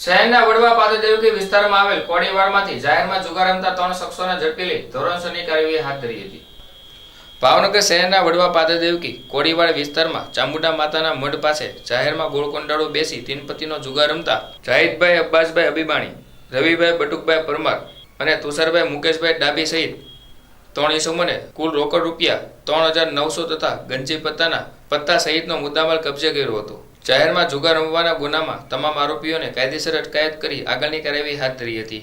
શહેરના વડવા પાદદેવકી વિસ્તારમાં આવેલ કોડીવાડમાંથી જાહેરમાં જુગાર રમતા ત્રણ શખ્સોને ઝડપી લઈ ધોરણસરની કાર્યવાહી હાથ ધરી હતી. ભાવનગર શહેરના વડવા પાદદેવકી કોડીવાડ વિસ્તારમાં ચામુંડા માતાના મઢ પાસે જાહેરમાં ગોળકોંડાળો બેસી તીનપતિનો જુગાર રમતા જાહિદભાઈ, અબ્બાસભાઈ અભિમાણી રવિભાઈ, બટુકભાઈ પરમાર અને તુષારભાઈ મુકેશભાઈ ડાબી સહિત ત્રણ ઈસમોને કુલ રોકડ રૂપિયા ત્રણ હજાર નવસો તથા ગંજી પત્તાના પત્તા સહિતનો મુદ્દામાલ કબજે કર્યો હતો. જાહેરમાં જુગાર રમવાના ગુનામાં તમામ આરોપીઓને કાયદેસર અટકાયત કરી આગળની કાર્યવાહી હાથ ધરી હતી.